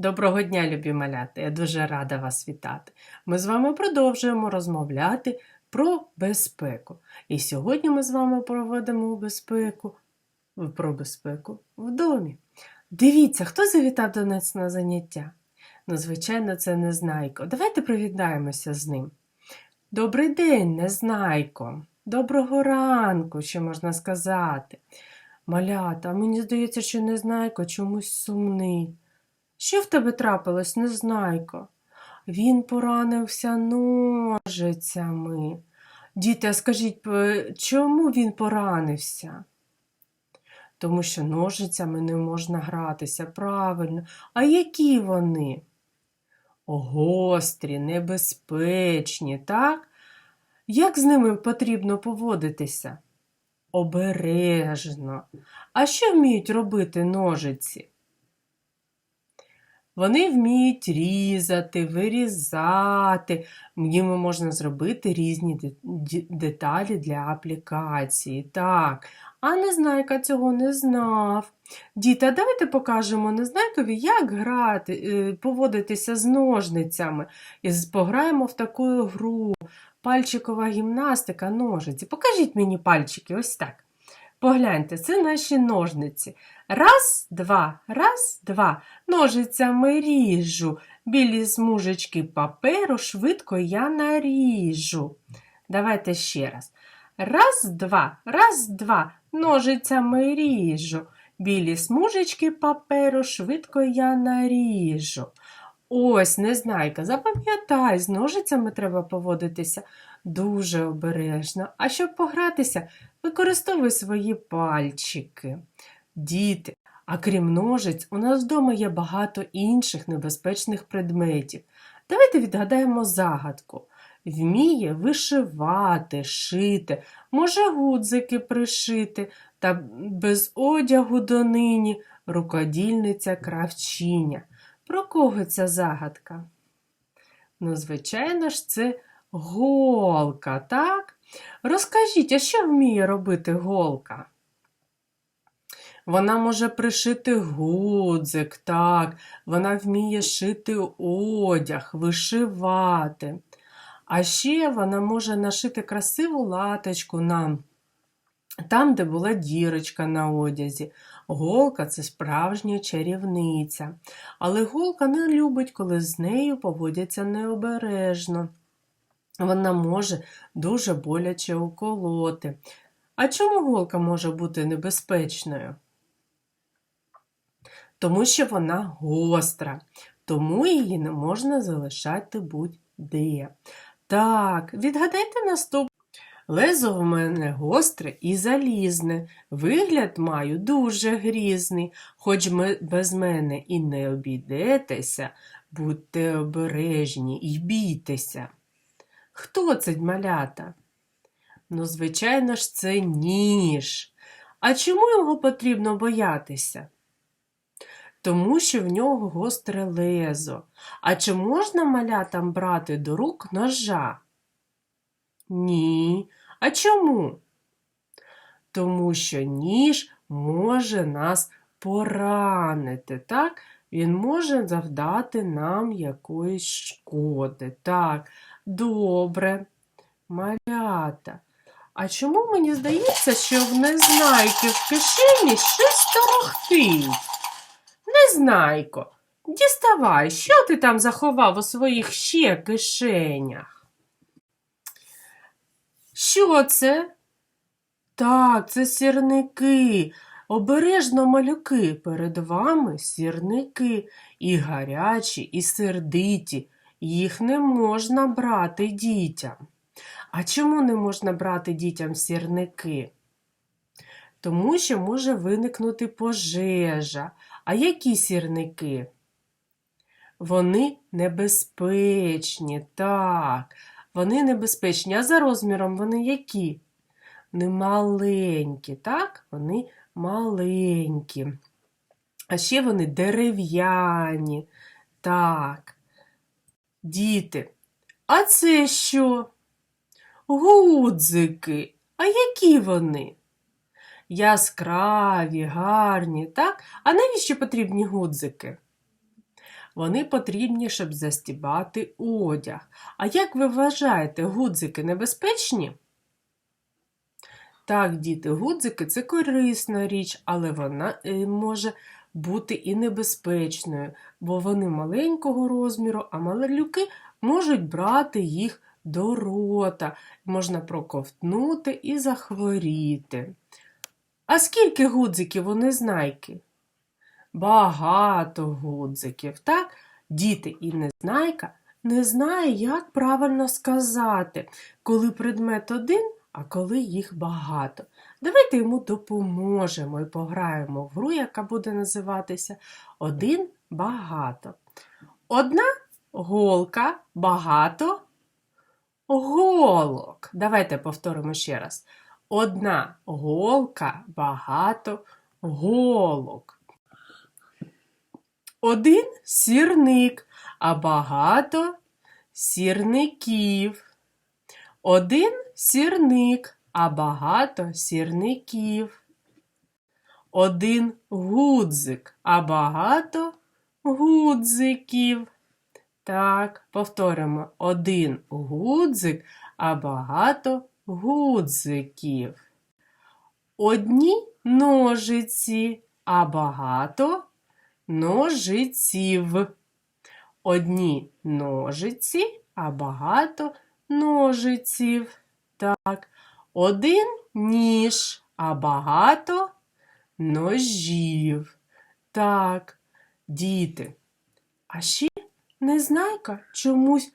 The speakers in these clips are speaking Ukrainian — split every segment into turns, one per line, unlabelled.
Доброго дня, любі маляти! Я дуже рада вас вітати. Ми з вами продовжуємо розмовляти про безпеку. І сьогодні ми з вами проведемо безпеку про безпеку в домі. Дивіться, хто завітав до нас на заняття? Ну, звичайно, це Незнайко. Давайте привітаємося з ним. Добрий день, Незнайко. Доброго ранку, що можна сказати. Малята, мені здається, що Незнайко чомусь сумний. Що в тебе трапилось, Незнайко? Він поранився ножицями. Діти, а скажіть, чому він поранився? Тому що ножицями не можна гратися, правильно. А які вони? Гострі, небезпечні, так? Як з ними потрібно поводитися? Обережно. А що вміють робити ножиці? Вони вміють різати, вирізати. Ними можна зробити різні деталі для аплікації. Так, а Незнайка цього не знав. Діти, а давайте покажемо Незнайкові, як грати, е, поводитися з ножницями. І пограємо в таку гру. Пальчикова гімнастика, ножиці. Покажіть мені пальчики, ось так. Погляньте, це наші ножниці. Раз, два, раз, два. Ножицями ріжу. Білі смужечки паперу швидко я наріжу. Давайте ще раз. Раз, два, раз, два. Ножицями ріжу. Білі смужечки паперу швидко я наріжу. Ось, незнайка, запам'ятай, з ножицями треба поводитися дуже обережно. А щоб погратися, використовуй свої пальчики. Діти, а крім ножиць, у нас вдома є багато інших небезпечних предметів. Давайте відгадаємо загадку. Вміє вишивати, шити, може гудзики пришити, та без одягу донині рукодільниця кравчиня. Про кого ця загадка? Ну, звичайно ж, це голка, так? Розкажіть, а що вміє робити голка? Вона може пришити гудзик, так, вона вміє шити одяг, вишивати. А ще вона може нашити красиву латочку нам, там, де була дірочка на одязі. Голка це справжня чарівниця. Але голка не любить, коли з нею поводяться необережно. Вона може дуже боляче уколоти. А чому голка може бути небезпечною? Тому що вона гостра, тому її не можна залишати будь-де. Так, відгадайте наступне. Лезо в мене гостре і залізне, вигляд маю дуже грізний, хоч ми без мене і не обійдетеся, будьте обережні і бійтеся. Хто це малята? Ну, звичайно ж, це ніж. А чому його потрібно боятися? Тому що в нього гостре лезо. А чи можна малятам брати до рук ножа? Ні. А чому? Тому що ніж може нас поранити, так? Він може завдати нам якоїсь шкоди. Так, добре, малята. А чому мені здається, що в незнайки в кишені щось торохтить? Незнайко, діставай, що ти там заховав у своїх ще кишенях? Що це? Так, це сірники. Обережно малюки, перед вами сірники, і гарячі, і сердиті. Їх не можна брати дітям. А чому не можна брати дітям сірники? Тому що може виникнути пожежа. А які сірники? Вони небезпечні, так, вони небезпечні. А за розміром вони які? Не маленькі, так? Вони маленькі. А ще вони дерев'яні. Так. Діти. А це що? Гудзики. А які вони? Яскраві, гарні, так? А навіщо потрібні гудзики? Вони потрібні, щоб застібати одяг. А як ви вважаєте, гудзики небезпечні? Так, діти, гудзики це корисна річ, але вона е, може бути і небезпечною, бо вони маленького розміру, а малюки можуть брати їх до рота, можна проковтнути і захворіти. А скільки гудзиків у незнайки? Багато гудзиків, так? Діти і незнайка не знає, як правильно сказати, коли предмет один, а коли їх багато. Давайте йому допоможемо і пограємо в гру, яка буде називатися Один багато. Одна голка, багато голок. Давайте повторимо ще раз. Одна голка, багато голок. Один сірник, а багато сірників. Один сірник, а багато сірників. Один гудзик, а багато гудзиків. Так, повторимо. Один гудзик, а багато гудзиків. Одні ножиці, а багато ножиців. Одні ножиці, а багато ножиців. Так, один ніж, а багато ножів. Так, діти. А ще Незнайка чомусь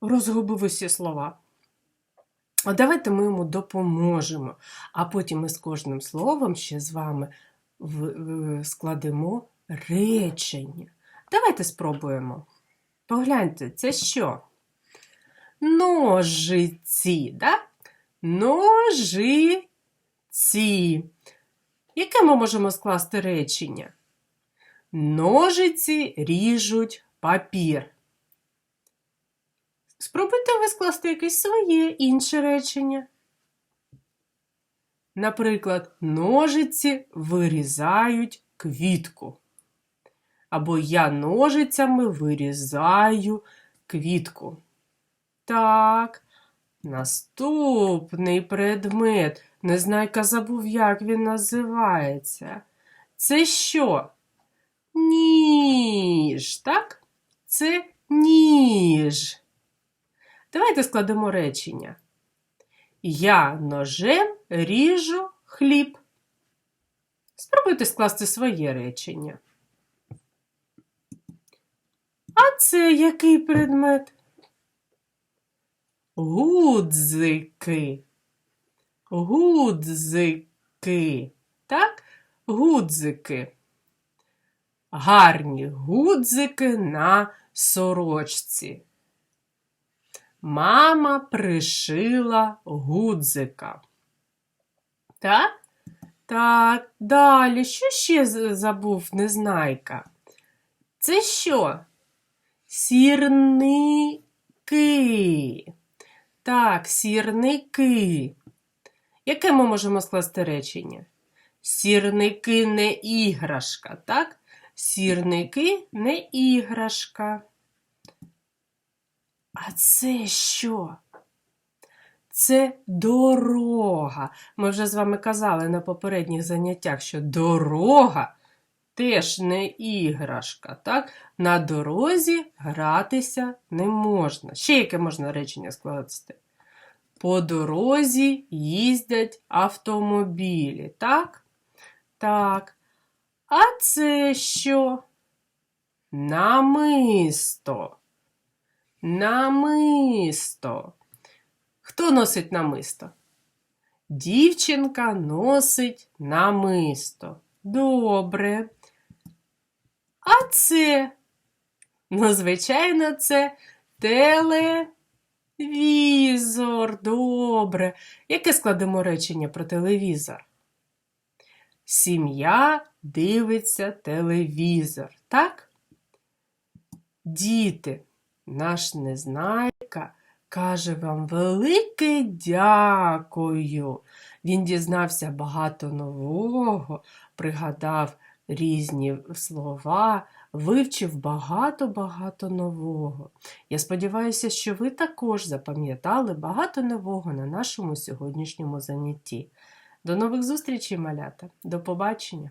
розгубив усі слова. А давайте ми йому допоможемо, а потім ми з кожним словом ще з вами складемо речення. Давайте спробуємо. Погляньте, це що? Ножиці, да? Ножиці. Яке ми можемо скласти речення? Ножиці ріжуть папір. Спробуйте ви скласти якесь своє інше речення. Наприклад, ножиці вирізають квітку. Або я ножицями вирізаю квітку. Так, наступний предмет. Незнайка забув, як він називається. Це що? Ніж, так? Це ніж. Давайте складемо речення. Я ножем ріжу хліб. Спробуйте скласти своє речення. Це який предмет? Гудзики. Гудзики. Так? Гудзики. Гарні гудзики на сорочці. Мама пришила гудзика. Так? Так, далі. Що ще забув незнайка? Це що? Сірники. Так, сірники. Яке ми можемо скласти речення? Сірники не іграшка, так? Сірники не іграшка. А це що? Це дорога. Ми вже з вами казали на попередніх заняттях, що дорога теж не іграшка. Так? На дорозі гратися не можна. Ще яке можна речення скласти? По дорозі їздять автомобілі, так? Так. А це що? Намисто. Намисто. Хто носить намисто? Дівчинка носить намисто. Добре. А це? Ну, звичайно, це телевізор. Добре. Яке складемо речення про телевізор? Сім'я дивиться телевізор, так? Діти, наш незнайка каже вам велике дякую. Він дізнався багато нового, пригадав різні слова, вивчив багато-багато нового. Я сподіваюся, що ви також запам'ятали багато нового на нашому сьогоднішньому занятті. До нових зустрічей, малята! До побачення!